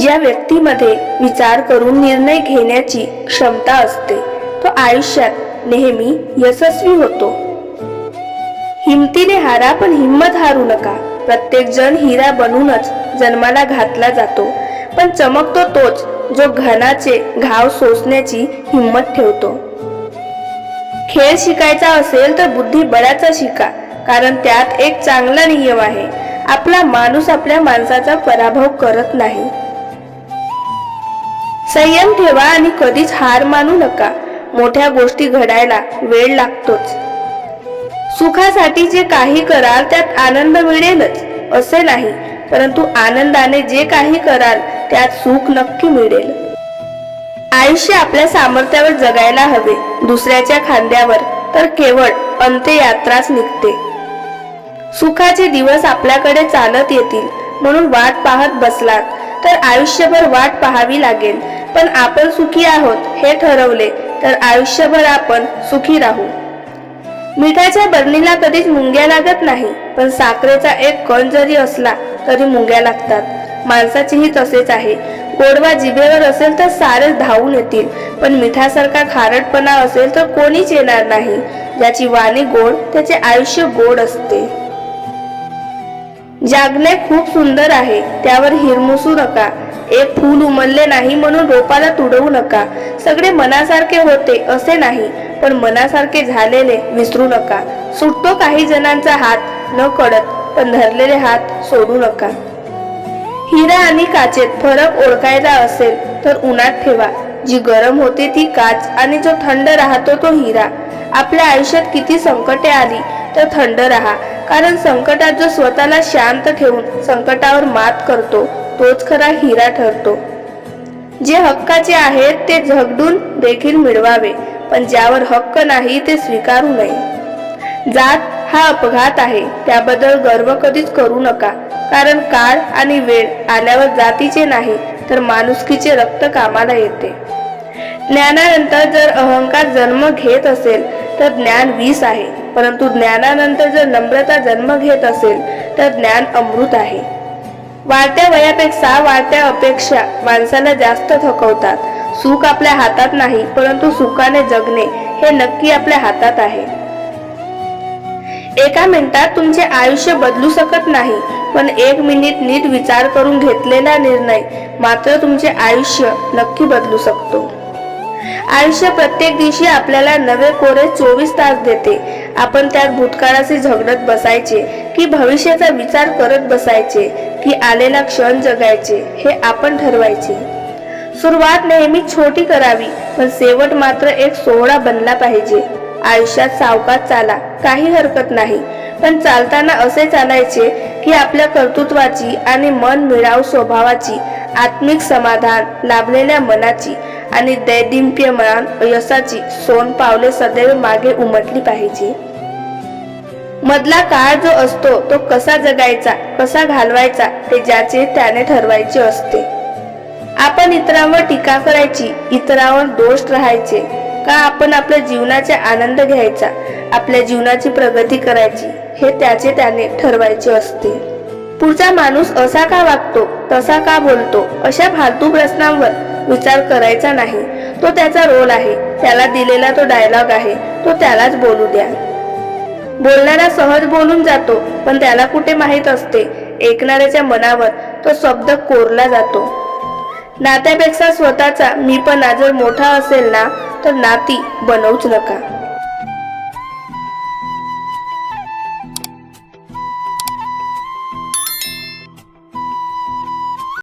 ज्या व्यक्तीमध्ये विचार करून निर्णय घेण्याची क्षमता असते तो आयुष्यात नेहमी यशस्वी होतो. हिमतीने हारा पण हिंमत हारू नका. प्रत्येक जण हिरा बनूनच जन्माला घातला जातो पण चमकतो तोच जो घनाचे घाव सोसण्याची हिंमत ठेवतो. खेळ शिकायचा असेल तर बुद्धी बळाचा शिका कारण त्यात एक चांगला नियम आहे. आपला माणूस आपल्या माणसाचा पराभव करत नाही. संयम ठेवा आणि कधीच हार मानू नका. मोठ्या गोष्टी घडायला वेळ लागतोच. सुखासाठी जे काही कराल त्यात आनंद मिळेलच असे नाही. परंतु आनंदाने जे काही कराल त्यात सुख नक्की मिळेल. आयुष्य आपल्या सामर्थ्यावर जगायला हवे दुसऱ्याच्या खांद्यावर. तर केवळ अंत्ययात्राच निघते. सुखाचे दिवस आपल्याकडे चालत येतील म्हणून वाट पाहत बसलात. तर आयुष्यभर वाट पाहावी लागेल. पण आपण सुखी आहोत हे ठरवले तर आयुष्यभर आपण सुखी राहू. मिठाच्या बरणीला कधीच मुंग्या लागत नाही पण साखरेचा एक कण जरी असला तरी मुंग्या लागतात. माणसाचेही तसेच आहे. गोडवा जिभेवर असेल तर सारेच धावून येतील पण मिठासारखा खारटपणा असेल तर कोणीच येणार नाही. ज्याची वाणी गोड त्याचे आयुष्य गोड असते. जागणे खूप सुंदर आहे त्यावर हिरमुसू नका. एक फूल उमलले नाही म्हणून रोपाला तुडवू नका. सगळे मनासारखे होते असे नाही पण मनासारखे झालेले विसरू नका. सुटतो काही जणांचा हात न कळत पण धरलेले हात सोडू नका. हिरा आणि काचेत फरक ओळखायचा असेल तर उन्हात ठेवा. जी गरम होते ती काच आणि जो थंड राहतो तो हिरा. आपल्या आयुष्यात किती संकटे आली तर थंड राहा. कारण संकटात जो स्वतःला शांत ठेवून संकटावर मात करतो तोच खरा हिरा ठरतो. जे हक्काचे आहेत ते झगडून देखील मिळवावे पण ज्यावर हक्क नाही ते स्वीकारू नये. जात हा अपघात आहे त्याबद्दल गर्व कधीच करू नका. कारण काळ आणि वेळ आल्यावर जातीचे नाही तर माणुसकीचे रक्त कामाला येते. ज्ञानानंतर जर अहंकार जन्म घेत असेल तर ज्ञान वीस आहे. परंतु ज्ञानानंतर जर नम्रता जन्म घेत असेल तर ज्ञान अमृत आहे. वाढत्या वयापेक्षा वाढत्या अपेक्षा माणसाला जास्त थकवतात. सुख आपल्या हातात नाही परंतु सुखाने जगणे हे नक्की आपल्या हातात आहे. एका मिनिटात तुमचे आयुष्य बदलू शकत नाही पण एक मिनिट नीट विचार करून घेतलेला निर्णय मात्र तुमचे आयुष्य नक्की बदलू शकतो. आयुष्य प्रत्येक दिवशी आपल्याला नवे कोरे चोवीस तास देते. आपण त्यात भूतकाळाशी झगडत बसायचे की भविष्याचा विचार करत बसायचे की आलेला क्षण जगायचे हे आपण ठरवायचे. सुरुवात नेहमी छोटी करावी पण शेवट मात्र एक सोहळा बनला पाहिजे. आयुष्यात सावकाश चाला काही हरकत नाही. पण चालताना असे चालायचे की आपल्या कर्तृत्वाची आणि मन मिळाव स्वभावाची आत्मिक समाधान लाभलेल्या मनाची आणि दैदिप्यमान यशाची सोन पावले सदैव मागे उमटली पाहिजे. मधला काळ जो असतो तो कसा जगायचा कसा घालवायचा ते ज्याचे त्याने ठरवायचे असते. आपण इतरांवर टीका करायची इतरांवर दोष राहायचे का आपण आपल्या जीवनाचा आनंद घ्यायचा आपल्या जीवनाची प्रगती करायची हे त्याचे त्याने ठरवायचे असते. पुढचा माणूस असा का वागतो तसा का बोलतो अशा फालतू प्रश्नांवर विचार करायचा नाही. तो त्याचा रोल आहे. त्याला दिलेला तो डायलॉग आहे. तो त्यालाच बोलू द्या. बोलणारा सहज बोलून जातो पण त्याला कुठे माहीत असते? ऐकणाऱ्याच्या मनावर तो शब्द कोरला जातो. नात्यापेक्षा स्वतःचा मी पण जर मोठा असेल ना तर नाती बनवूच नका.